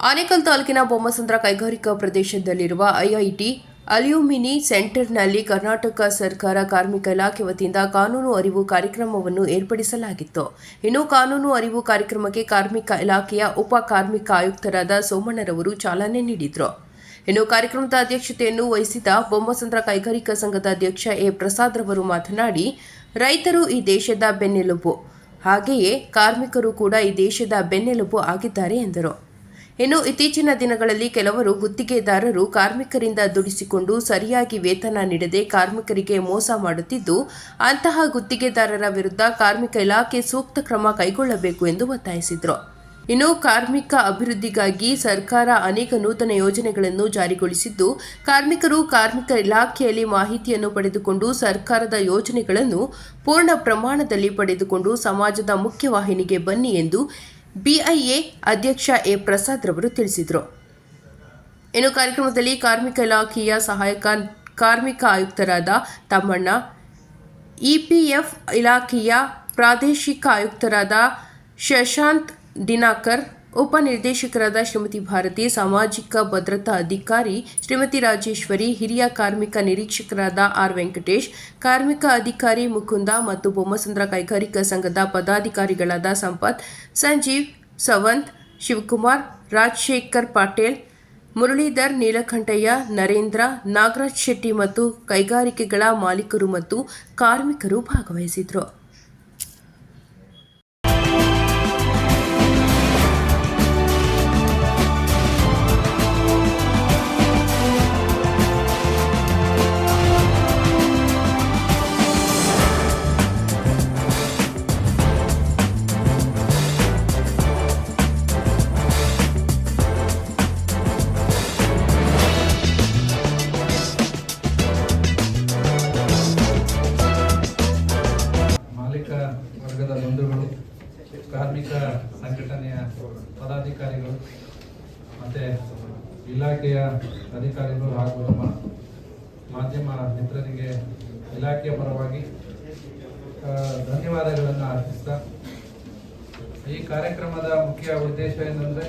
ಆನೇಕಲ್ ತಾಲೂಕಿನ ಬೊಮ್ಮಸಂದ್ರ ಕೈಗಾರಿಕಾ ಪ್ರದೇಶದಲ್ಲಿರುವ ಐಐಟಿ ಅಲ್ಯೂಮಿನಿ ಸೆಂಟರ್ನಲ್ಲಿ ಕರ್ನಾಟಕ ಸರ್ಕಾರ ಕಾರ್ಮಿಕ ಇಲಾಖೆ ವತಿಯಿಂದ ಕಾನೂನು ಅರಿವು ಕಾರ್ಯಕ್ರಮವನ್ನು ಏರ್ಪಡಿಸಲಾಗಿತ್ತು. ಇನ್ನು ಕಾನೂನು ಅರಿವು ಕಾರ್ಯಕ್ರಮಕ್ಕೆ ಕಾರ್ಮಿಕ ಇಲಾಖೆಯ ಉಪ ಕಾರ್ಮಿಕ ಆಯುಕ್ತರಾದ ಸೋಮಣ್ಣರವರು ಚಾಲನೆ ನೀಡಿದರು. ಇನ್ನು ಕಾರ್ಯಕ್ರಮದ ಅಧ್ಯಕ್ಷತೆಯನ್ನು ವಹಿಸಿದ ಬೊಮ್ಮಸಂದ್ರ ಕೈಗಾರಿಕಾ ಸಂಘದ ಅಧ್ಯಕ್ಷ ಎ ಪ್ರಸಾದ್ ರವರು ಮಾತನಾಡಿ, ರೈತರು ಈ ದೇಶದ ಬೆನ್ನೆಲುಬು. ಹಾಗೆಯೇ ಕಾರ್ಮಿಕರು ಕೂಡ ಈ ದೇಶದ ಬೆನ್ನೆಲುಬು ಆಗಿದ್ದಾರೆ ಎಂದರು. ಇನ್ನು ಇತ್ತೀಚಿನ ದಿನಗಳಲ್ಲಿ ಕೆಲವರು ಗುತ್ತಿಗೆದಾರರು ಕಾರ್ಮಿಕರಿಂದ ದುಡಿಸಿಕೊಂಡು ಸರಿಯಾಗಿ ವೇತನ ನೀಡದೆ ಕಾರ್ಮಿಕರಿಗೆ ಮೋಸ ಮಾಡುತ್ತಿದ್ದು, ಅಂತಹ ಗುತ್ತಿಗೆದಾರರ ವಿರುದ್ಧ ಕಾರ್ಮಿಕ ಇಲಾಖೆ ಸೂಕ್ತ ಕ್ರಮ ಕೈಗೊಳ್ಳಬೇಕು ಎಂದು ಒತ್ತಾಯಿಸಿದರು. ಇನ್ನು ಕಾರ್ಮಿಕ ಅಭಿವೃದ್ಧಿಗಾಗಿ ಸರ್ಕಾರ ಅನೇಕ ನೂತನ ಯೋಜನೆಗಳನ್ನು ಜಾರಿಗೊಳಿಸಿದ್ದು, ಕಾರ್ಮಿಕರು ಕಾರ್ಮಿಕ ಇಲಾಖೆಯಲ್ಲಿ ಮಾಹಿತಿಯನ್ನು ಪಡೆದುಕೊಂಡು ಸರ್ಕಾರದ ಯೋಜನೆಗಳನ್ನು ಪೂರ್ಣ ಪ್ರಮಾಣದಲ್ಲಿ ಪಡೆದುಕೊಂಡು ಸಮಾಜದ ಮುಖ್ಯವಾಹಿನಿಗೆ ಬನ್ನಿ ಎಂದು ಬಿಐಎ ಅಧ್ಯಕ್ಷ ಎ ಪ್ರಸಾದ್ ರವರು ತಿಳಿಸಿದರು. ಇನ್ನು ಕಾರ್ಯಕ್ರಮದಲ್ಲಿ ಕಾರ್ಮಿಕ ಇಲಾಖೆಯ ಸಹಾಯಕ ಕಾರ್ಮಿಕ ಆಯುಕ್ತರಾದ ತಮ್ಮಣ್ಣ, ಇಪಿಎಫ್ ಇಲಾಖೆಯ ಪ್ರಾದೇಶಿಕ ಆಯುಕ್ತರಾದ ಶಶಾಂತ್ ದಿನಾಕರ್ ಉಪನಿರ್ದೇಶಕರಾದ ಶ್ರೀಮತಿ ಭಾರತಿ, ಸಾಮಾಜಿಕ ಭದ್ರತಾ ಅಧಿಕಾರಿ ಶ್ರೀಮತಿ ರಾಜೇಶ್ವರಿ, ಹಿರಿಯ ಕಾರ್ಮಿಕ ನಿರೀಕ್ಷಕರಾದ ಆರ್ ವೆಂಕಟೇಶ್, ಕಾರ್ಮಿಕ ಅಧಿಕಾರಿ ಮುಕುಂದ ಮತ್ತು ಬೊಮ್ಮಸಂದ್ರ ಕೈಗಾರಿಕಾ ಸಂಘದ ಪದಾಧಿಕಾರಿಗಳಾದ ಸಂಪತ್, ಸಂಜೀವ್, ಸವಂತ್, ಶಿವಕುಮಾರ್, ರಾಜಶೇಖರ್ ಪಾಟೇಲ್, ಮುರಳೀಧರ್ ನೀಲಕಂಠಯ್ಯ, ನರೇಂದ್ರ, ನಾಗರಾಜ್ ಶೆಟ್ಟಿ ಮತ್ತು ಕೈಗಾರಿಕೆಗಳ ಮಾಲೀಕರು ಮತ್ತು ಕಾರ್ಮಿಕರು ಭಾಗವಹಿಸಿದರು. ಇಲಾಖೆಯ ಅಧಿಕಾರಿಗಳು ಹಾಗೂ ನಮ್ಮ ಮಾಧ್ಯಮ ಮಿತ್ರರಿಗೆ ಇಲಾಖೆಯ ಪರವಾಗಿ ಧನ್ಯವಾದಗಳನ್ನು ಅರ್ಪಿಸ್ತಾ, ಈ ಕಾರ್ಯಕ್ರಮದ ಮುಖ್ಯ ಉದ್ದೇಶ ಏನಂದರೆ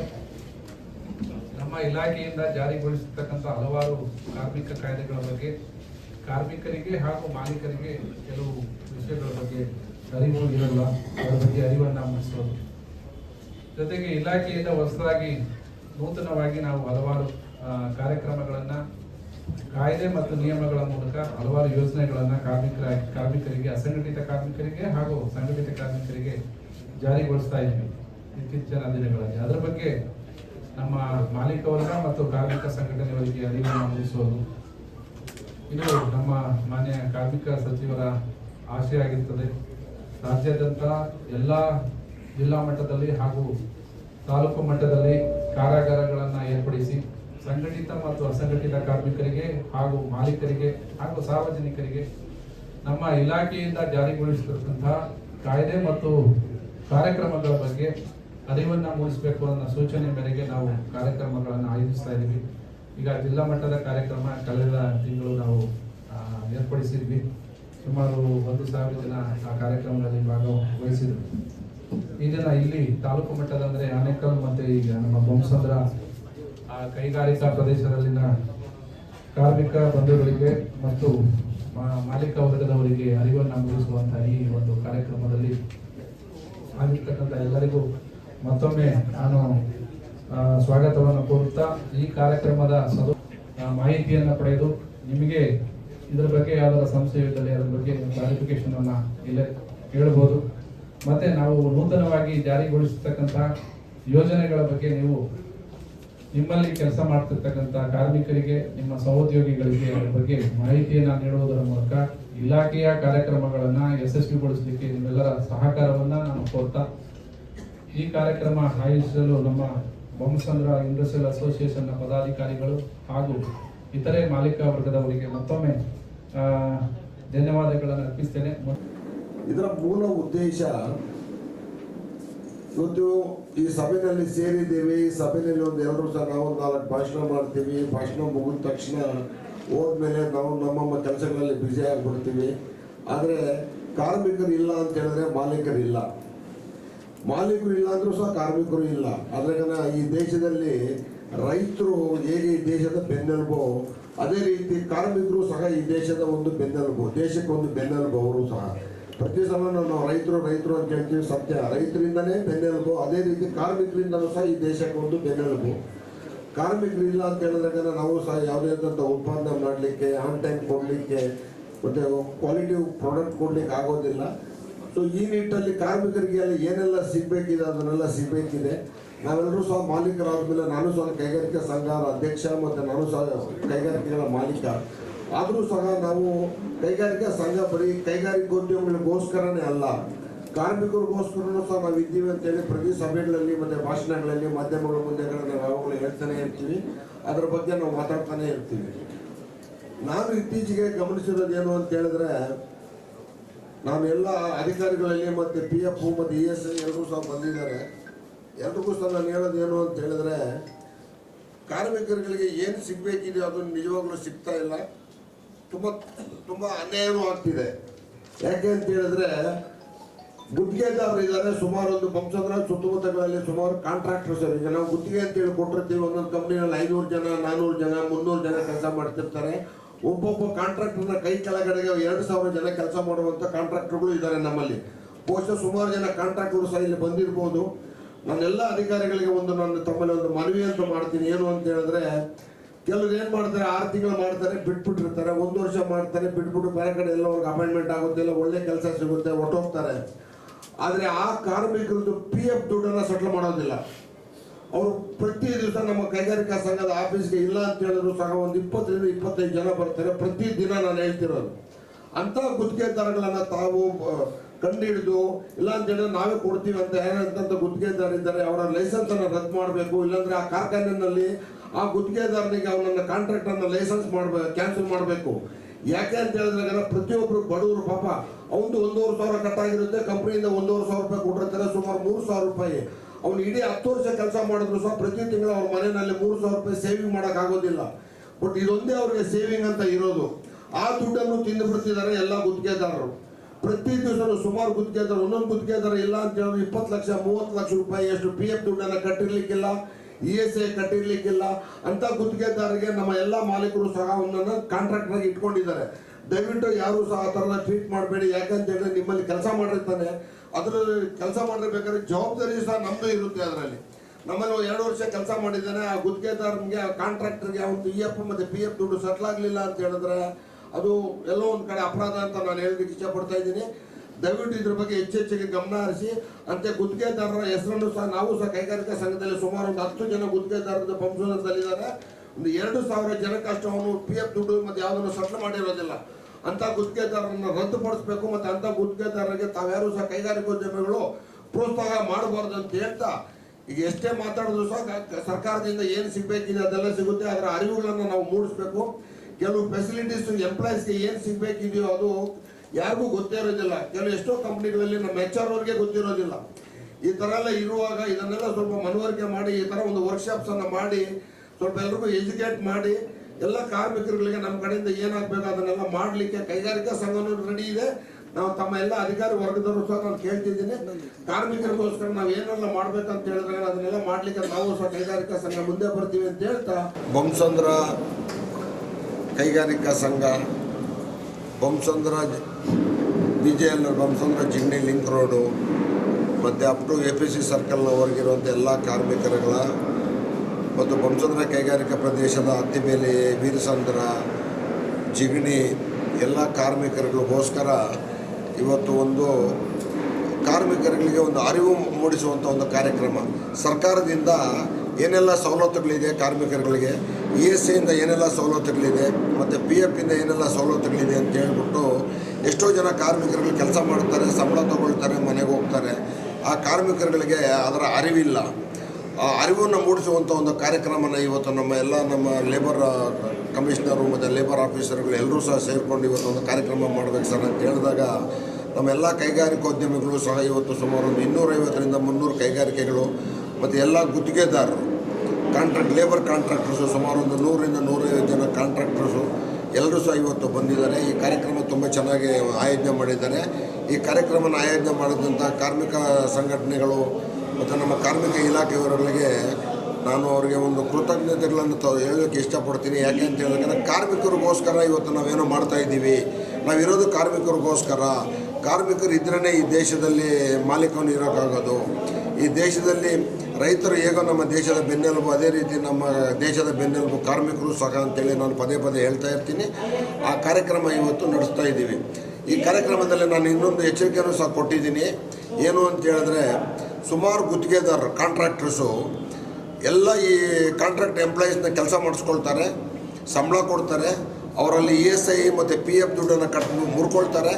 ನಮ್ಮ ಇಲಾಖೆಯಿಂದ ಜಾರಿಗೊಳಿಸತಕ್ಕಂಥ ಹಲವಾರು ಕಾರ್ಮಿಕ ಕಾಯ್ದೆಗಳ ಬಗ್ಗೆ, ಕಾರ್ಮಿಕರಿಗೆ ಹಾಗೂ ಮಾಲೀಕರಿಗೆ ಕೆಲವು ವಿಷಯಗಳ ಬಗ್ಗೆ ಅರಿವು ಇರಲ್ಲ, ಅದರ ಬಗ್ಗೆ ಅರಿವನ್ನು ಮೂಡಿಸೋದು. ಜೊತೆಗೆ ಇಲಾಖೆಯಿಂದ ಹೊಸದಾಗಿ ನೂತನವಾಗಿ ನಾವು ಹಲವಾರು ಕಾರ್ಯಕ್ರಮಗಳನ್ನು, ಕಾಯ್ದೆ ಮತ್ತು ನಿಯಮಗಳ ಮೂಲಕ ಹಲವಾರು ಯೋಜನೆಗಳನ್ನು ಕಾರ್ಮಿಕರ, ಕಾರ್ಮಿಕರಿಗೆ, ಅಸಂಘಟಿತ ಕಾರ್ಮಿಕರಿಗೆ ಹಾಗೂ ಸಂಘಟಿತ ಕಾರ್ಮಿಕರಿಗೆ ಜಾರಿಗೊಳಿಸ್ತಾ ಇದ್ವಿ ಇತ್ತೀಚಿನ ದಿನಗಳಲ್ಲಿ. ಅದರ ಬಗ್ಗೆ ನಮ್ಮ ಮಾಲೀಕ ವರ್ಗ ಮತ್ತು ಕಾರ್ಮಿಕ ಸಂಘಟನೆಗಳಿಗೆ ಅರಿವು ಮೂಡಿಸುವುದು ಇದು ನಮ್ಮ ಮಾನ್ಯ ಕಾರ್ಮಿಕ ಸಚಿವರ ಆಶಯ ಆಗಿರ್ತದೆ. ರಾಜ್ಯಾದ್ಯಂತ ಎಲ್ಲ ಜಿಲ್ಲಾ ಮಟ್ಟದಲ್ಲಿ ಹಾಗೂ ತಾಲೂಕು ಮಟ್ಟದಲ್ಲಿ ಕಾರಾಗಾರಗಳನ್ನು ಏರ್ಪಡಿಸಿ ಸಂಘಟಿತ ಮತ್ತು ಅಸಂಘಟಿತ ಕಾರ್ಮಿಕರಿಗೆ ಹಾಗೂ ಮಾಲೀಕರಿಗೆ ಹಾಗೂ ಸಾರ್ವಜನಿಕರಿಗೆ ನಮ್ಮ ಇಲಾಖೆಯಿಂದ ಜಾರಿಗೊಳಿಸಿರ್ತಕ್ಕಂತಹ ಕಾಯ್ದೆ ಮತ್ತು ಕಾರ್ಯಕ್ರಮಗಳ ಬಗ್ಗೆ ಅರಿವನ್ನು ಮೂಡಿಸಬೇಕು ಅನ್ನೋ ಸೂಚನೆ ಮೇರೆಗೆ ನಾವು ಕಾರ್ಯಕ್ರಮಗಳನ್ನು ಆಯೋಜಿಸ್ತಾ ಇದ್ದೀವಿ. ಈಗ ಜಿಲ್ಲಾ ಮಟ್ಟದ ಕಾರ್ಯಕ್ರಮ ಕಳೆದ ತಿಂಗಳು ನಾವು ಏರ್ಪಡಿಸಿದ್ವಿ. ಸುಮಾರು ಒಂದು ಸಾವಿರ ಜನ ಆ ಕಾರ್ಯಕ್ರಮದಲ್ಲಿ ಭಾಗವಹಿಸಿದ್ರು. ಈ ಇಲ್ಲಿ ತಾಲೂಕು ಮಟ್ಟದ ಅಂದ್ರೆ ಆನೇಕಲ್ ಮತ್ತೆ ಈಗ ನಮ್ಮ ಬೊಮ್ಮಸಂದ್ರ ಆ ಕೈಗಾರಿಕಾ ಪ್ರದೇಶದಲ್ಲಿನ ಕಾರ್ಮಿಕ ಬಂಧುಗಳಿಗೆ ಮತ್ತು ಮಾಲೀಕ ವರ್ಗದವರಿಗೆ ಅರಿವನ್ನು ಮೂಡಿಸುವಂತಹ ಈ ಒಂದು ಕಾರ್ಯಕ್ರಮದಲ್ಲಿ ಆಗಿರ್ತಕ್ಕಂಥ ಎಲ್ಲರಿಗೂ ಮತ್ತೊಮ್ಮೆ ನಾನು ಸ್ವಾಗತವನ್ನು ಕೋರುತ್ತಾ ಈ ಕಾರ್ಯಕ್ರಮದ ಸದು ಮಾಹಿತಿಯನ್ನು ಪಡೆದು ನಿಮಗೆ ಇದರ ಬಗ್ಗೆ ಯಾವ್ದಾರ ಇದ್ದರೆ ಅದರ ಬಗ್ಗೆ ಕ್ಲಾರಿಫಿಕೇಶನ್ ಅನ್ನ ಇಲ್ಲೇ ಹೇಳ್ಬೋದು. ಮತ್ತೆ ನಾವು ನೂತನವಾಗಿ ಜಾರಿಗೊಳಿಸತಕ್ಕಂಥ ಯೋಜನೆಗಳ ಬಗ್ಗೆ ನೀವು ನಿಮ್ಮಲ್ಲಿ ಕೆಲಸ ಮಾಡ್ತಿರ್ತಕ್ಕಂಥ ಕಾರ್ಮಿಕರಿಗೆ, ನಿಮ್ಮ ಸಹೋದ್ಯೋಗಿಗಳಿಗೆ ಅದರ ಬಗ್ಗೆ ಮಾಹಿತಿಯನ್ನು ನೀಡುವುದರ ಮೂಲಕ ಇಲಾಖೆಯ ಕಾರ್ಯಕ್ರಮಗಳನ್ನು ಯಶಸ್ವಿಗೊಳಿಸಲಿಕ್ಕೆ ನಿಮ್ಮೆಲ್ಲರ ಸಹಕಾರವನ್ನ ನಾನು ಕೋರ್ತಾ, ಈ ಕಾರ್ಯಕ್ರಮ ಆಯೋಜಿಸಲು ನಮ್ಮ ಬೊಮ್ಮಸಂದ್ರ ಇಂಡಸ್ಟ್ರಿಯಲ್ ಅಸೋಸಿಯೇಷನ್ನ ಪದಾಧಿಕಾರಿಗಳು ಹಾಗೂ ಇತರೆ ಮಾಲೀಕ ವರ್ಗದವರಿಗೆ ಮತ್ತೊಮ್ಮೆ ಧನ್ಯವಾದಗಳನ್ನು ಅರ್ಪಿಸ್ತೇನೆ. ಇದರ ಮೂಲ ಉದ್ದೇಶ ಇವತ್ತು ಈ ಸಭೆಯಲ್ಲಿ ಸೇರಿದ್ದೀವಿ. ಈ ಸಭೆಯಲ್ಲಿ ಒಂದು ಎರಡು ವರ್ಷ ನಾವು ನಾಲ್ಕು ಭಾಷಣ ಮಾಡ್ತೀವಿ. ಭಾಷಣ ಮುಗಿದ ತಕ್ಷಣ ಹೋದ್ಮೇಲೆ ನಾವು ನಮ್ಮ ಕೆಲಸಗಳಲ್ಲಿ ಬ್ಯುಸಿ ಆಗಿಬಿಡ್ತೀವಿ. ಆದರೆ ಕಾರ್ಮಿಕರು ಇಲ್ಲ ಅಂತ ಹೇಳಿದ್ರೆ ಮಾಲೀಕರಿಲ್ಲ ಮಾಲೀಕರು ಇಲ್ಲ ಅಂದ್ರೂ ಸಹ ಕಾರ್ಮಿಕರು ಇಲ್ಲ. ಆದರೆ ಈ ದೇಶದಲ್ಲಿ ರೈತರು ಹೇಗೆ ಈ ದೇಶದ ಬೆನ್ನೆಲುಬು? ಅದೇ ರೀತಿ ಕಾರ್ಮಿಕರು ಸಹ ಈ ದೇಶದ ಒಂದು ಬೆನ್ನೆಲುಬು, ದೇಶಕ್ಕೆ ಒಂದು ಬೆನ್ನೆಲುಬು ಅವರು ಸಹ. ಪ್ರತಿ ಸಲ ನಾವು ರೈತರು ರೈತರು ಅಂತ ಹೇಳ್ತೀವಿ, ಸತ್ಯ. ರೈತರಿಂದನೇ ಬೆನ್ನೆಲುಬು. ಅದೇ ರೀತಿ ಕಾರ್ಮಿಕರಿಂದಲೂ ಸಹ ಈ ದೇಶಕ್ಕೆ ಒಂದು ಬೆನ್ನೆಲುಬು. ಕಾರ್ಮಿಕರು ಇಲ್ಲ ಅಂತ ಹೇಳಿದಾಗ ನಾವು ಸಹ ಯಾವುದೇ ಆದಂಥ ಉತ್ಪಾದನೆ ಮಾಡಲಿಕ್ಕೆ ಆನ್ ಟೈಮ್ ಕೊಡಲಿಕ್ಕೆ, ಮತ್ತು ಕ್ವಾಲಿಟಿ ಪ್ರಾಡಕ್ಟ್ ಕೊಡಲಿಕ್ಕೆ ಆಗೋದಿಲ್ಲ. ಸೊ ಈ ನಿಟ್ಟಲ್ಲಿ ಕಾರ್ಮಿಕರಿಗೆ ಅಲ್ಲಿ ಏನೆಲ್ಲ ಸಿಗಬೇಕಿದೆ, ಅದನ್ನೆಲ್ಲ ಸಿಗಬೇಕಿದೆ. ನಾವೆಲ್ಲರೂ ಸಹ ಮಾಲೀಕರಾದ ಮೇಲೆ ನಾನು ಸಹ ಕೈಗಾರಿಕಾ ಸಂಘದ ಅಧ್ಯಕ್ಷ, ಮತ್ತು ನಾನು ಸಹ ಕೈಗಾರಿಕೆಗಳ ಮಾಲೀಕ. ಆದರೂ ಸಹ ನಾವು ಕೈಗಾರಿಕಾ ಸಂಘ ಬರೀ ಕೈಗಾರಿಕೋದ್ಯಮಗಳಿಗೋಸ್ಕರನೇ ಅಲ್ಲ, ಕಾರ್ಮಿಕರಿಗೋಸ್ಕರನೂ ಸಹ ನಾವು ಇದ್ದೀವಿ ಅಂತೇಳಿ ಪ್ರತಿ ಸಭೆಗಳಲ್ಲಿ ಮತ್ತು ಭಾಷಣಗಳಲ್ಲಿ ಮಾಧ್ಯಮಗಳ ಮುಂದೆ ನಾವು ಯಾವಾಗಲೂ ಹೇಳ್ತಾನೆ ಇರ್ತೀವಿ. ಅದರ ಬಗ್ಗೆ ನಾವು ಮಾತಾಡ್ತಾನೆ ಇರ್ತೀವಿ. ನಾನು ಇತ್ತೀಚೆಗೆ ಗಮನಿಸಿರೋದೇನು ಅಂತ ಹೇಳಿದ್ರೆ, ನಾನು ಎಲ್ಲ ಅಧಿಕಾರಿಗಳಲ್ಲಿ ಮತ್ತು ಪಿ ಎಫ್ ಮತ್ತು ಇ ಎಸ್ ಐ ಎಲ್ಲರೂ ಸಹ ಬಂದಿದ್ದಾರೆ. ಎಲ್ರಿಗೂ ಸಹ ನಾನು ಹೇಳೋದು ಏನು ಅಂತ ಹೇಳಿದ್ರೆ, ಕಾರ್ಮಿಕರುಗಳಿಗೆ ಏನು ಸಿಗಬೇಕಿದೆ ಅದು ನಿಜವಾಗ್ಲೂ ಸಿಗ್ತಾ ಇಲ್ಲ. ತುಂಬ ತುಂಬ ಅನ್ಯಾಯವೂ ಆಗ್ತಿದೆ. ಯಾಕೆ ಅಂತ ಹೇಳಿದ್ರೆ, ಗುತ್ತಿಗೆದಾರರು ಇದ್ದಾರೆ. ಸುಮಾರು ಒಂದು ಬಂಸಂದ್ರ ಸುತ್ತಮುತ್ತಗಳಲ್ಲಿ ಸುಮಾರು ಕಾಂಟ್ರಾಕ್ಟರ್ಸ್ ಇದೆ ನಾವು ಗುತ್ತಿಗೆ ಅಂತ ಹೇಳಿ ಕೊಟ್ಟಿರ್ತೀವಿ. ಒಂದೊಂದು ಕಂಪ್ನಿನಲ್ಲಿ ಐನೂರು ಜನ ನಾನ್ನೂರು ಜನ, ಮುನ್ನೂರು ಜನ ಕೆಲಸ ಮಾಡ್ತಿರ್ತಾರೆ. ಒಬ್ಬೊಬ್ಬ ಕಾಂಟ್ರಾಕ್ಟರ್ನ ಕೈ ಕೆಳಗಡೆಗೆ ಎರಡು ಸಾವಿರ ಜನ ಕೆಲಸ ಮಾಡುವಂಥ ಕಾಂಟ್ರಾಕ್ಟರ್ಗಳು ಇದ್ದಾರೆ ನಮ್ಮಲ್ಲಿ. ಬಹುಶಃ ಸುಮಾರು ಜನ ಕಾಂಟ್ರಾಕ್ಟರ್ಗಳು ಸಹ ಇಲ್ಲಿ ಬಂದಿರ್ಬೋದು. ನನ್ನೆಲ್ಲ ಅಧಿಕಾರಿಗಳಿಗೆ ಒಂದು ನಾನು ತಮ್ಮಲ್ಲಿ ಒಂದು ಮನವಿ ಅಂತ ಮಾಡ್ತೀನಿ. ಏನು ಅಂತ ಹೇಳಿದ್ರೆ ಕೆಲವ್ರು ಏನ್ ಮಾಡ್ತಾರೆ, ಆರು ತಿಂಗಳು ಮಾಡ್ತಾರೆ, ಬಿಟ್ಬಿಟ್ಟಿರ್ತಾರೆ, ಒಂದು ವರ್ಷ ಮಾಡ್ತಾರೆ, ಬಿಟ್ಬಿಟ್ಟು ಬೇರೆ ಕಡೆ ಎಲ್ಲ ಅವ್ರಿಗೆ ಅಪಾಯಿಂಟ್ಮೆಂಟ್ ಆಗುತ್ತೆ, ಇಲ್ಲ ಒಳ್ಳೆ ಕೆಲಸ ಸಿಗುತ್ತೆ ಹೊಟ್ಟೋಗ್ತಾರೆ ಆದ್ರೆ ಆ ಕಾರ್ಮಿಕರದ್ದು ಪಿ ಎಫ್ ದುಡ್ಡನ್ನ ಸೆಟ್ಲ್ ಮಾಡೋದಿಲ್ಲ. ಅವರು ಪ್ರತಿ ದಿವಸ ನಮ್ಮ ಕೈಗಾರಿಕಾ ಸಂಘದ ಆಫೀಸ್ಗೆ ಇಲ್ಲ ಅಂತ ಹೇಳಿದ್ರು ಸಹ ಒಂದು ಇಪ್ಪತ್ತರಿಂದ ಇಪ್ಪತ್ತೈದು ಜನ ಬರ್ತಾರೆ, ಪ್ರತಿ ದಿನ ನಾನು ಹೇಳ್ತಿರೋದು. ಅಂತ ಗುತ್ತಿಗೆದಾರಗಳನ್ನ ತಾವು ಕಂಡಿಡಿದು, ಇಲ್ಲ ಅಂತ ಹೇಳಿದ್ರೆ ನಾವೇ ಕೊಡ್ತೀವಿ ಅಂತ, ಏನಂತ ಗುತ್ತಿಗೆದಾರ ಇದ್ದಾರೆ ಅವರ ಲೈಸೆನ್ಸ್ ಅನ್ನ ರದ್ದು ಮಾಡಬೇಕು, ಇಲ್ಲಾಂದ್ರೆ ಆ ಕಾರ್ಖಾನೆಯಲ್ಲಿ ಆ ಗುತ್ತಿಗೆದಾರನಿಗೆ ಅವನನ್ನ ಕಾಂಟ್ರಾಕ್ಟ್ ಅನ್ನ ಲೈಸೆನ್ಸ್ ಮಾಡಬೇಕು ಕ್ಯಾನ್ಸಲ್ ಮಾಡಬೇಕು. ಯಾಕೆ ಅಂತ ಹೇಳಿದ್ರೆ ಪ್ರತಿಯೊಬ್ಬರು ಬಡವರು ಪಾಪ ಅವನು ಒಂದೂವರೆ ಸಾವಿರ ಕಟ್ಟಾಗಿರುತ್ತೆ ಕಂಪ್ನಿಯಿಂದ ಒಂದೂವರೆ ಸಾವಿರ ರೂಪಾಯಿ ಕೊಟ್ಟಿರ್ತಾರೆ, ಸುಮಾರು ಮೂರು ಸಾವಿರ ರೂಪಾಯಿ. ಅವ್ನು ಇಡೀ ಹತ್ತು ವರ್ಷ ಕೆಲಸ ಮಾಡಿದ್ರು ಸಹ ಪ್ರತಿ ತಿಂಗಳು ಅವ್ರ ಮನೆಯಲ್ಲಿ ಮೂರು ಸಾವಿರ ರೂಪಾಯಿ ಸೇವಿಂಗ್ ಮಾಡಕ್ ಆಗೋದಿಲ್ಲ. ಬಟ್ ಇದೊಂದೇ ಅವ್ರಿಗೆ ಸೇವಿಂಗ್ ಅಂತ ಇರೋದು. ಆ ದುಡ್ಡನ್ನು ತಿಂದು ಬಿಡ್ತಿದ್ದಾರೆ ಎಲ್ಲ ಗುತ್ತಿಗೆದಾರರು. ಪ್ರತಿ ದಿವಸ ಸುಮಾರು ಗುತ್ತಿಗೆದಾರ, ಒಂದೊಂದು ಗುತ್ತಿಗೆದಾರ ಇಲ್ಲ ಅಂತ ಹೇಳಿದ್ರೆ ಇಪ್ಪತ್ತು ಲಕ್ಷ, ಮೂವತ್ತು ಲಕ್ಷ ರೂಪಾಯಿ ಅಷ್ಟು ಪಿ ಎಫ್ ದುಡ್ಡನ್ನು ಕಟ್ಟಿರ್ಲಿಕ್ಕಿಲ್ಲ. ಇ ಎಸ್ ಐ ಕಟ್ಟಿರ್ಲಿಕ್ಕಿಲ್ಲ ಅಂತ ಗುತ್ತಿಗೆದಾರರಿಗೆ ನಮ್ಮ ಎಲ್ಲ ಮಾಲೀಕರು ಸಹ ಒಂದನ್ನು ಆಗಿ ಇಟ್ಕೊಂಡಿದ್ದಾರೆ. ದಯವಿಟ್ಟು ಯಾರು ಸಹ ಆ ಥರದ ಟ್ರೀಟ್ ಮಾಡಬೇಡಿ. ಯಾಕಂತ ನಿಮ್ಮಲ್ಲಿ ಕೆಲಸ ಮಾಡಿರ್ತಾನೆ. ಅದ್ರ ಕೆಲಸ ಮಾಡಿರ್ಬೇಕಾದ್ರೆ ಜವಾಬ್ದಾರಿ ಸಹ ನಮ್ಮದು ಇರುತ್ತೆ ಅದರಲ್ಲಿ. ನಮ್ಮಲ್ಲಿ ಎರಡು ವರ್ಷ ಕೆಲಸ ಮಾಡಿದ್ದಾನೆ. ಆ ಗುತ್ತಿಗೆದಾರನಿಗೆ ಆ ಕಾಂಟ್ರಾಕ್ಟರ್ಗೆ ಅವನು ಇ ಎಫ್ ಮತ್ತೆ ಪಿ ಎಫ್ ದುಡ್ಡು ಸೆಟ್ಲ್ ಆಗಲಿಲ್ಲ ಅಂತ ಹೇಳಿದ್ರೆ ಅದು ಎಲ್ಲೋ ಒಂದು ಕಡೆ ಅಪರಾಧ ಅಂತ ನಾನು ಹೇಳಲಿಕ್ಕೆ ಇಷ್ಟಪಡ್ತಾ ಇದ್ದೀನಿ. ದಯವಿಟ್ಟು ಇದ್ರ ಬಗ್ಗೆ ಹೆಚ್ಚೆಚ್ಚಿಗೆ ಗಮನ ಹರಿಸಿ, ಅಂತೆ ಗುತ್ತಿಗೆದಾರರ ಹೆಸರನ್ನು ಸಹ ನಾವು ಸಹ ಕೈಗಾರಿಕಾ ಸಂಘದಲ್ಲಿ ಸುಮಾರು ಒಂದು ಹತ್ತು ಜನ ಗುತ್ತಿಗೆದಾರರ ಪಂಪ್ಸೋನದಲ್ಲಿದ್ದಾರೆ ಒಂದು ಎರಡು ಸಾವಿರ ಜನಕ್ಕಷ್ಟು ಅವನು ಪಿ ಎಫ್ ದುಡ್ಡು ಮತ್ತೆ ಯಾವುದನ್ನು ಸಟ್ಲ್ ಮಾಡಿರೋದಿಲ್ಲ. ಅಂತ ಗುತ್ತಿಗೆದಾರರನ್ನು ರದ್ದುಪಡಿಸಬೇಕು ಮತ್ತೆ ಅಂತ ಗುತ್ತಿಗೆದಾರರಿಗೆ ತಾವ್ಯಾರು ಸಹ ಕೈಗಾರಿಕೋದ್ಯಮಿಗಳು ಪ್ರೋತ್ಸಾಹ ಮಾಡಬಾರ್ದು ಅಂತ ಹೇಳ್ತಾ, ಈಗ ಎಷ್ಟೇ ಮಾತಾಡಿದ್ರು ಸಹ ಸರ್ಕಾರದಿಂದ ಏನು ಸಿಗ್ಬೇಕಿದೆ ಅದೆಲ್ಲ ಸಿಗುತ್ತೆ, ಅದರ ಅರಿವುಗಳನ್ನು ನಾವು ಮೂಡಿಸ್ಬೇಕು. ಕೆಲವು ಫೆಸಿಲಿಟೀಸ್ ಎಂಪ್ಲಾಯೀಸ್ಗೆ ಏನು ಸಿಗಬೇಕಿದೆಯೋ ಅದು ಯಾರಿಗೂ ಗೊತ್ತೇ ಇರೋದಿಲ್ಲ. ಕೆಲವು ಎಷ್ಟೋ ಕಂಪ್ನಿಗಳಲ್ಲಿ ನಮ್ಮ ಎಚ್ ಆರ್ ಅವ್ರಿಗೆ ಗೊತ್ತಿರೋದಿಲ್ಲ. ಈ ಥರ ಎಲ್ಲ ಇರುವಾಗ ಇದನ್ನೆಲ್ಲ ಸ್ವಲ್ಪ ಮನವರಿಕೆ ಮಾಡಿ, ಈ ಥರ ಒಂದು ವರ್ಕ್ಶಾಪ್ಸ್ ಅನ್ನ ಮಾಡಿ, ಸ್ವಲ್ಪ ಎಲ್ರಿಗೂ ಎಜುಕೇಟ್ ಮಾಡಿ, ಎಲ್ಲ ಕಾರ್ಮಿಕರುಗಳಿಗೆ ನಮ್ಮ ಕಡೆಯಿಂದ ಏನಾಗಬೇಕು ಅದನ್ನೆಲ್ಲ ಮಾಡಲಿಕ್ಕೆ ಕೈಗಾರಿಕಾ ಸಂಘನೂ ರೆಡಿ ಇದೆ. ನಾವು ತಮ್ಮ ಎಲ್ಲ ಅಧಿಕಾರಿ ವರ್ಗದವರು ಸಹ ನಾನು ಕೇಳ್ತಿದ್ದೀನಿ. ಕಾರ್ಮಿಕರಿಗೋಸ್ಕರ ನಾವು ಏನೆಲ್ಲ ಮಾಡ್ಬೇಕಂತ ಹೇಳಿದ್ರೆ ಅದನ್ನೆಲ್ಲ ಮಾಡ್ಲಿಕ್ಕೆ ನಾವು ಸಹ ಕೈಗಾರಿಕಾ ಸಂಘ ಮುಂದೆ ಬರ್ತೀವಿ ಅಂತ ಹೇಳ್ತಾ ಬೊಮ್ಮಸಂದ್ರ ಕೈಗಾರಿಕಾ ಸಂಘ Bommasandra B J L Bommasandra Jigani link road, ಮತ್ತು up to A P C ಸರ್ಕಲ್ನವರೆಗಿರುವಂಥ ಎಲ್ಲ ಕಾರ್ಮಿಕರುಗಳ ಮತ್ತು ಬಂಸಂದ್ರ ಕೈಗಾರಿಕಾ ಪ್ರದೇಶದ ಅತ್ತಿಬೇಲಿ ವೀರಸಂದ್ರ, ಜಿಗಣಿ ಎಲ್ಲ ಕಾರ್ಮಿಕರುಗಳಿಗೋಸ್ಕರ ಇವತ್ತು ಒಂದು ಕಾರ್ಮಿಕರುಗಳಿಗೆ ಒಂದು ಅರಿವು ಮೂಡಿಸುವಂಥ ಒಂದು ಕಾರ್ಯಕ್ರಮ. ಸರ್ಕಾರದಿಂದ ಏನೆಲ್ಲ ಸವಲತ್ತುಗಳಿದೆ ಕಾರ್ಮಿಕರುಗಳಿಗೆ? ಇ ಎಸ್ ಐಯಿಂದ ಏನೆಲ್ಲ ಸವಲತ್ತುಗಳಿದೆ ಮತ್ತು ಪಿ ಎಫ್ ಇಂದ ಏನೆಲ್ಲ ಸವಲತ್ತುಗಳಿದೆ ಅಂತ ಹೇಳ್ಬಿಟ್ಟು ಎಷ್ಟೋ ಜನ ಕಾರ್ಮಿಕರುಗಳು ಕೆಲಸ ಮಾಡ್ತಾರೆ, ಸಂಬಳ ತಗೊಳ್ತಾರೆ, ಮನೆಗೆ ಹೋಗ್ತಾರೆ. ಆ ಕಾರ್ಮಿಕರುಗಳಿಗೆ ಅದರ ಅರಿವಿಲ್ಲ. ಆ ಅರಿವನ್ನು ಮೂಡಿಸುವಂಥ ಒಂದು ಕಾರ್ಯಕ್ರಮನ ಇವತ್ತು ನಮ್ಮ ಎಲ್ಲ ನಮ್ಮ ಲೇಬರ್ ಕಮಿಷನರು ಮತ್ತು ಲೇಬರ್ ಆಫೀಸರ್ಗಳು ಎಲ್ಲರೂ ಸಹ ಸೇರಿಕೊಂಡು ಇವತ್ತು ಒಂದು ಕಾರ್ಯಕ್ರಮ ಮಾಡಬೇಕು ಸರ್ ಅಂತ ಹೇಳಿದಾಗ ನಮ್ಮೆಲ್ಲ ಕೈಗಾರಿಕೋದ್ಯಮಿಗಳು ಸಹ ಇವತ್ತು ಸುಮಾರು ಒಂದು ಇನ್ನೂರೈವತ್ತರಿಂದ ಮುನ್ನೂರು ಕೈಗಾರಿಕೆಗಳು ಮತ್ತು ಎಲ್ಲ ಗುತ್ತಿಗೆದಾರರು ಕಾಂಟ್ರಾಕ್ಟ್ ಲೇಬರ್ ಕಾಂಟ್ರಾಕ್ಟರ್ಸು ಸುಮಾರು ಒಂದು ನೂರರಿಂದ ನೂರೈವತ್ತು ಜನ ಕಾಂಟ್ರಾಕ್ಟರ್ಸು ಎಲ್ಲರೂ ಸಹ ಇವತ್ತು ಬಂದಿದ್ದಾರೆ. ಈ ಕಾರ್ಯಕ್ರಮ ತುಂಬ ಚೆನ್ನಾಗಿ ಆಯೋಜನೆ ಮಾಡಿದ್ದಾರೆ. ಈ ಕಾರ್ಯಕ್ರಮನ ಆಯೋಜನೆ ಮಾಡಿದಂಥ ಕಾರ್ಮಿಕ ಸಂಘಟನೆಗಳು ಮತ್ತು ನಮ್ಮ ಕಾರ್ಮಿಕ ಇಲಾಖೆಯವರೊಳಗೆ ನಾನು ಅವರಿಗೆ ಒಂದು ಕೃತಜ್ಞತೆಗಳನ್ನು ತ ಹೇಳೋಕ್ಕೆ ಇಷ್ಟಪಡ್ತೀನಿ. ಯಾಕೆ ಅಂತ ಹೇಳಿದ್ರೆ ಕಾರ್ಮಿಕರಿಗೋಸ್ಕರ ಇವತ್ತು ನಾವೇನೋ ಮಾಡ್ತಾಯಿದ್ದೀವಿ ನಾವಿರೋದು ಕಾರ್ಮಿಕರಿಗೋಸ್ಕರ. ಕಾರ್ಮಿಕರು ಇದ್ರೇ ಈ ದೇಶದಲ್ಲಿ ಮಾಲೀಕವನ್ನು ಇರೋಕ್ಕಾಗೋದು. ಈ ದೇಶದಲ್ಲಿ ರೈತರು ಹೇಗೋ ನಮ್ಮ ದೇಶದ ಬೆನ್ನೆಲುಬು, ಅದೇ ರೀತಿ ನಮ್ಮ ದೇಶದ ಬೆನ್ನೆಲುಬು ಕಾರ್ಮಿಕರು ಸಹ ಅಂತೇಳಿ ನಾನು ಪದೇ ಪದೇ ಹೇಳ್ತಾ ಇರ್ತೀನಿ. ಆ ಕಾರ್ಯಕ್ರಮ ಇವತ್ತು ನಡೆಸ್ತಾ ಇದ್ದೀವಿ. ಈ ಕಾರ್ಯಕ್ರಮದಲ್ಲಿ ನಾನು ಇನ್ನೊಂದು ಎಚ್ಚರಿಕೆಯನ್ನು ಸಹ ಕೊಟ್ಟಿದ್ದೀನಿ. ಏನು ಅಂತ ಹೇಳಿದ್ರೆ, ಸುಮಾರು ಗುತ್ತಿಗೆದಾರರು ಕಾಂಟ್ರಾಕ್ಟರ್ಸು ಎಲ್ಲ ಈ ಕಾಂಟ್ರಾಕ್ಟ್ ಎಂಪ್ಲಾಯೀಸ್ನ ಕೆಲಸ ಮಾಡಿಸ್ಕೊಳ್ತಾರೆ, ಸಂಬಳ ಕೊಡ್ತಾರೆ, ಅವರಲ್ಲಿ ಇ ಎಸ್ ಐ ಮತ್ತು ಪಿ ಎಫ್ ದುಡ್ಡನ್ನು ಕಟ್ ಮುರ್ಕೊಳ್ತಾರೆ.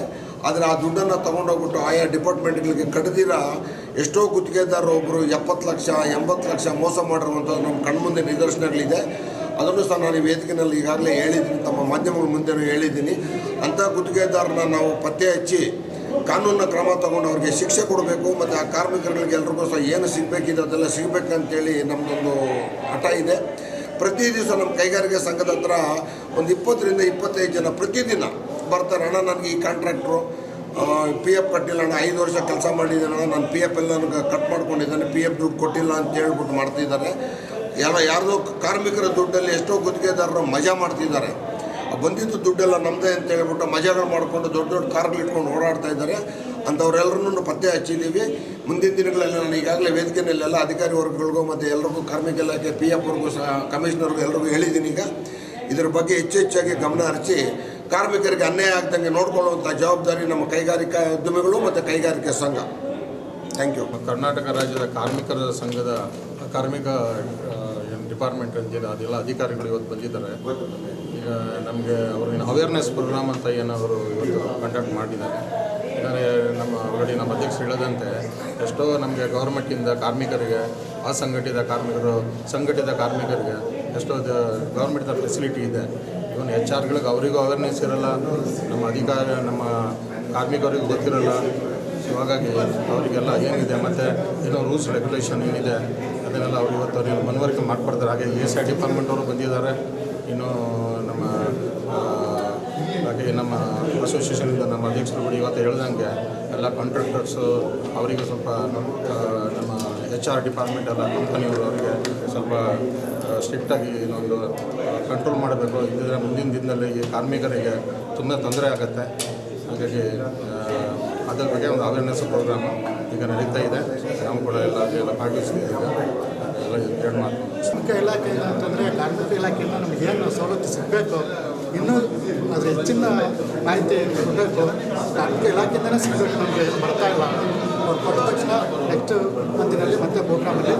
ಆದರೆ ಆ ದುಡ್ಡನ್ನು ತೊಗೊಂಡೋಗ್ಬಿಟ್ಟು ಆಯಾ ಡಿಪಾರ್ಟ್ಮೆಂಟ್ಗಳಿಗೆ ಕಡ್ದಿರ ಎಷ್ಟೋ ಗುತ್ತಿಗೆದಾರರು ಒಬ್ಬರು ಎಪ್ಪತ್ತು ಲಕ್ಷ, ಎಂಬತ್ತು ಲಕ್ಷ ಮೋಸ ಮಾಡಿರುವಂಥದ್ದು ನಮ್ಮ ಕಣ್ಮುಂದೆ ನಿದರ್ಶನಗಳಿದೆ. ಅದನ್ನು ಸಹ ನಾನು ಈ ವೇದಿಕೆಯಲ್ಲಿ ಈಗಾಗಲೇ ಹೇಳಿದ್ದೀನಿ, ತಮ್ಮ ಮಾಧ್ಯಮಗಳ ಮುಂದೆನೂ ಹೇಳಿದ್ದೀನಿ. ಅಂಥ ಗುತ್ತಿಗೆದಾರನ ನಾವು ಪತ್ತೆ ಹಚ್ಚಿ ಕಾನೂನಿನ ಕ್ರಮ ತಗೊಂಡು ಅವ್ರಿಗೆ ಶಿಕ್ಷೆ ಕೊಡಬೇಕು ಮತ್ತು ಆ ಕಾರ್ಮಿಕರುಗಳಿಗೆ ಎಲ್ರಿಗೂ ಸಹ ಏನು ಸಿಗಬೇಕಿದೆ ಅದೆಲ್ಲ ಸಿಗಬೇಕಂತೇಳಿ ನಮ್ಮದೊಂದು ಹಠ ಇದೆ. ಪ್ರತಿ ದಿವಸ ನಮ್ಮ ಕೈಗಾರಿಕೆ ಸಂಘದ ಹತ್ರ ಒಂದು ಇಪ್ಪತ್ತರಿಂದ ಇಪ್ಪತ್ತೈದು ಜನ ಪ್ರತಿದಿನ ಬರ್ತಾರೆ. ಅಣ್ಣ, ನನಗೆ ಈ ಕಾಂಟ್ರಾಕ್ಟ್ರು ಪಿ ಎಫ್ ಕಟ್ಟಿಲ್ಲ ಅಣ್ಣ. ಐದು ವರ್ಷ ಕೆಲಸ ಮಾಡಿದ್ದಾನೆ ಅಣ್ಣ. ನಾನು ಪಿ ಎಫ್ ಎಲ್ಲ ನನಗೆ ಕಟ್ ಮಾಡ್ಕೊಂಡಿದ್ದಾನೆ. ಪಿ ಎಫ್ ದುಡ್ಡು ಕೊಟ್ಟಿಲ್ಲ ಅಂತ ಹೇಳ್ಬಿಟ್ಟು ಮಾಡ್ತಿದ್ದಾರೆ. ಎಲ್ಲ ಯಾರ್ದೋ ಕಾರ್ಮಿಕರ ದುಡ್ಡಲ್ಲಿ ಎಷ್ಟೋ ಗುತ್ತಿಗೆದಾರರು ಮಜಾ ಮಾಡ್ತಿದ್ದಾರೆ. ಬಂದಿದ್ದು ದುಡ್ಡೆಲ್ಲ ನಮ್ಮದೇ ಅಂತ ಹೇಳ್ಬಿಟ್ಟು ಮಜಾಗಳು ಮಾಡಿಕೊಂಡು ದೊಡ್ಡ ದೊಡ್ಡ ಕಾರ್ಗಳು ಇಟ್ಕೊಂಡು ಓಡಾಡ್ತಾ ಇದ್ದಾರೆ. ಅಂಥವ್ರೆಲ್ಲರನ್ನೂ ಪತ್ತೆ ಹಚ್ಚಿದ್ದೀವಿ. ಮುಂದಿನ ದಿನಗಳಲ್ಲಿ ನಾನು ಈಗಾಗಲೇ ವೇದಿಕೆಯಲ್ಲೆಲ್ಲ ಅಧಿಕಾರಿ ವರ್ಗಗಳಿಗೂ ಮತ್ತು ಎಲ್ರಿಗೂ ಕಾರ್ಮಿಕ ಇಲಾಖೆ ಪಿ ಎಫ್ ವರ್ಗೂ ಸಹ, ಕಮಿಷನರ್ಗೂ ಎಲ್ರಿಗೂ ಹೇಳಿದ್ದೀನಿ ಈಗ. ಇದರ ಬಗ್ಗೆ ಹೆಚ್ಚು ಹೆಚ್ಚಾಗಿ ಗಮನ ಹರಿಸಿ ಕಾರ್ಮಿಕರಿಗೆ ಅನ್ಯಾಯ ಆಗ್ದಂಗೆ ನೋಡ್ಕೊಳ್ಳುವಂಥ ಜವಾಬ್ದಾರಿ ನಮ್ಮ ಕೈಗಾರಿಕಾ ಉದ್ಯಮಿಗಳು ಮತ್ತು ಕೈಗಾರಿಕಾ ಸಂಘ. ಥ್ಯಾಂಕ್ ಯು ಕರ್ನಾಟಕ ರಾಜ್ಯದ ಕಾರ್ಮಿಕರ ಸಂಘದ ಕಾರ್ಮಿಕ ಡಿಪಾರ್ಟ್ಮೆಂಟ್ ಅಂತಿದೆ ಅದೆಲ್ಲ ಅಧಿಕಾರಿಗಳು ಇವತ್ತು ಬಂದಿದ್ದಾರೆ. ಈಗ ನಮಗೆ ಅವ್ರಿಗೆ ಅವೇರ್ನೆಸ್ ಪ್ರೋಗ್ರಾಮ್ ಅಂತ ಏನಾದರೂ ಇವತ್ತು ಕಂಡಕ್ಟ್ ಮಾಡಿದ್ದಾರೆ. ಯಾಕಂದರೆ ನಮ್ಮ ಆಲ್ರೆಡಿ ನಮ್ಮ ಅಧ್ಯಕ್ಷರು ಹೇಳದಂತೆ, ಎಷ್ಟೋ ನಮಗೆ ಗೌರ್ಮೆಂಟಿಂದ ಕಾರ್ಮಿಕರಿಗೆ, ಅಸಂಘಟಿತ ಕಾರ್ಮಿಕರು, ಸಂಘಟಿತ ಕಾರ್ಮಿಕರಿಗೆ ಎಷ್ಟೋ ಗೌರ್ಮೆಂಟ್ದ ಫೆಸಿಲಿಟಿ ಇದೆ. ಇವನ್ ಎಚ್ ಆರ್ಗಳಿಗೆ ಅವರಿಗೂ ಅವೇರ್ನೆಸ್ ಇರಲ್ಲ. ನಮ್ಮ ಅಧಿಕಾರ, ನಮ್ಮ ಕಾರ್ಮಿಕರಿಗೂ ಗೊತ್ತಿರಲ್ಲ. ಹಾಗಾಗಿ ಅವರಿಗೆಲ್ಲ ಏನಿದೆ ಮತ್ತು ಏನೋ ರೂಲ್ಸ್ ರೆಗ್ಯುಲೇಷನ್ ಏನಿದೆ, ಅದನ್ನೆಲ್ಲ ಅವ್ರು ಇವತ್ತು ಅವ್ರಿಗೆ ಮನವರಿಕೆ ಮಾಡಿಕೊಡ್ತಾರೆ. ಹಾಗೆ ಎ ಸಿ ಡಿಪಾರ್ಟ್ಮೆಂಟ್ ಅವರು ಬಂದಿದ್ದಾರೆ. ಇನ್ನು ನಮ್ಮ ಹಾಗೆ ನಮ್ಮ ಅಸೋಸಿಯೇಷನಿಂದ ನಮ್ಮ ಅಧ್ಯಕ್ಷರುಗಳು ಇವತ್ತು ಹೇಳ್ದಂಗೆ ಎಲ್ಲ ಕಾಂಟ್ರಾಕ್ಟರ್ಸು ಅವರಿಗೆ ಸ್ವಲ್ಪ ಎಚ್ ಆರ್ ಡಿಪಾರ್ಟ್ಮೆಂಟ್ ಎಲ್ಲ ಕಂಪನಿಯವರು ಅವರಿಗೆ ಸ್ವಲ್ಪ ಸ್ಟ್ರಿಕ್ಟಾಗಿ ಇನ್ನೊಂದು ಕಂಟ್ರೋಲ್ ಮಾಡಬೇಕು. ಇಲ್ಲದಿದ್ದರೆ ಮುಂದಿನ ದಿನದಲ್ಲಿ ಈ ಕಾರ್ಮಿಕರಿಗೆ ತುಂಬ ತೊಂದರೆ ಆಗುತ್ತೆ. ಹಾಗಾಗಿ ಅದರ ಬಗ್ಗೆ ಒಂದು ಅವೇರ್ನೆಸ್ ಪ್ರೋಗ್ರಾಮ್ ಈಗ ನಡೀತಾ ಇದೆ. ನಾವು ಕೂಡ ಎಲ್ಲ ಎಲ್ಲ ಭಾಗವಹಿಸ್ತಿದ್ದೀವಿ ಈಗ ಎಲ್ಲ ಎರಡು ಮಾತು. ಇಲಾಖೆಯಿಂದ ಅಂತಂದರೆ ಕಾರ್ಮಿಕ ಇಲಾಖೆಯಿಂದ ನಮಗೆ ಏನು ಸವಲತ್ತು ಸಿಗಬೇಕು, ಇನ್ನೂ ಅದ್ರ ಹೆಚ್ಚಿನ ಮಾಹಿತಿ ಕೊಡಬೇಕು. ಕಾರ್ಮಿಕ ಇಲಾಖೆಯಿಂದನೇ ಸಿಗಬೇಕು ನಮಗೆ ಬರ್ತಾ ಇಲ್ಲ. ಅವ್ರು ಕೊಟ್ಟ ತಕ್ಷಣ ನೆಕ್ಸ್ಟ್ ಮಂತಿನಲ್ಲಿ ಮತ್ತೆ ಪ್ರೋಗ್ರಾಮಲ್ಲಿ